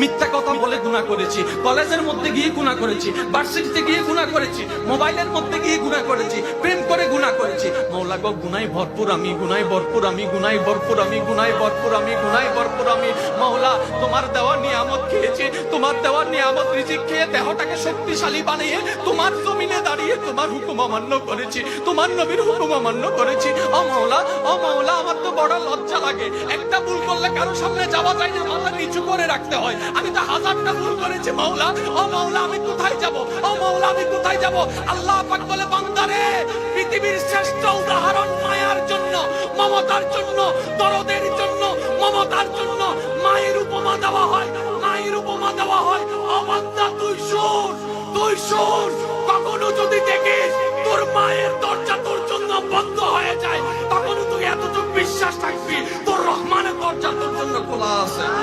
মিথ্যা কথা বলে গুণা করেছি। কলেজের মধ্যে গিয়ে গুণা করেছি। ভার্সিটিতে গিয়ে গুণা করেছি। মোবাইলের মধ্যে গিয়ে গুণা করেছি। প্রেম করে গুণা করেছি। মৌলা গো গুনাই ভরপুর আমি গুনাই ভরপুর আমি গুনাই ভরপুর আমি গুনাই ভরপুর আমি গুনাই ভরপুর আমি। মৌলা, তোমার দেওয়া নিয়ামত খেয়েছি। তোমার দেওয়া নিয়ামত রিজিক খেয়ে দেহটাকে শক্তিশালী বানিয়ে তোমার জমিনে দাঁড়িয়ে তোমার হুকুম অমান্য করেছি। তোমার নবীর হুকুম অমান্য করেছি। আমার তো বড় লজ্জা লাগে। একটা ভুল করলে কারও সামনে যাওয়া যায় না, মাথা নিচু করে রাখতে হয়। আমি তো হাজারটা ভুল করেছি, মাওলা। ও মাওলা, আমি কোথায় যাব? ও মাওলা, আমি কোথায় যাব? আল্লাহ পাক বলে বান্দারে পৃথিবীর শ্রেষ্ঠ উদাহরণ মায়ার জন্য, মমতার জন্য, দরদের জন্য, মমতার জন্য মায়ের উপমা দেওয়া হয়, মায়ের উপমা দেওয়া হয়। ও বান্দা, তুই শোন তুই শোন। Carlson.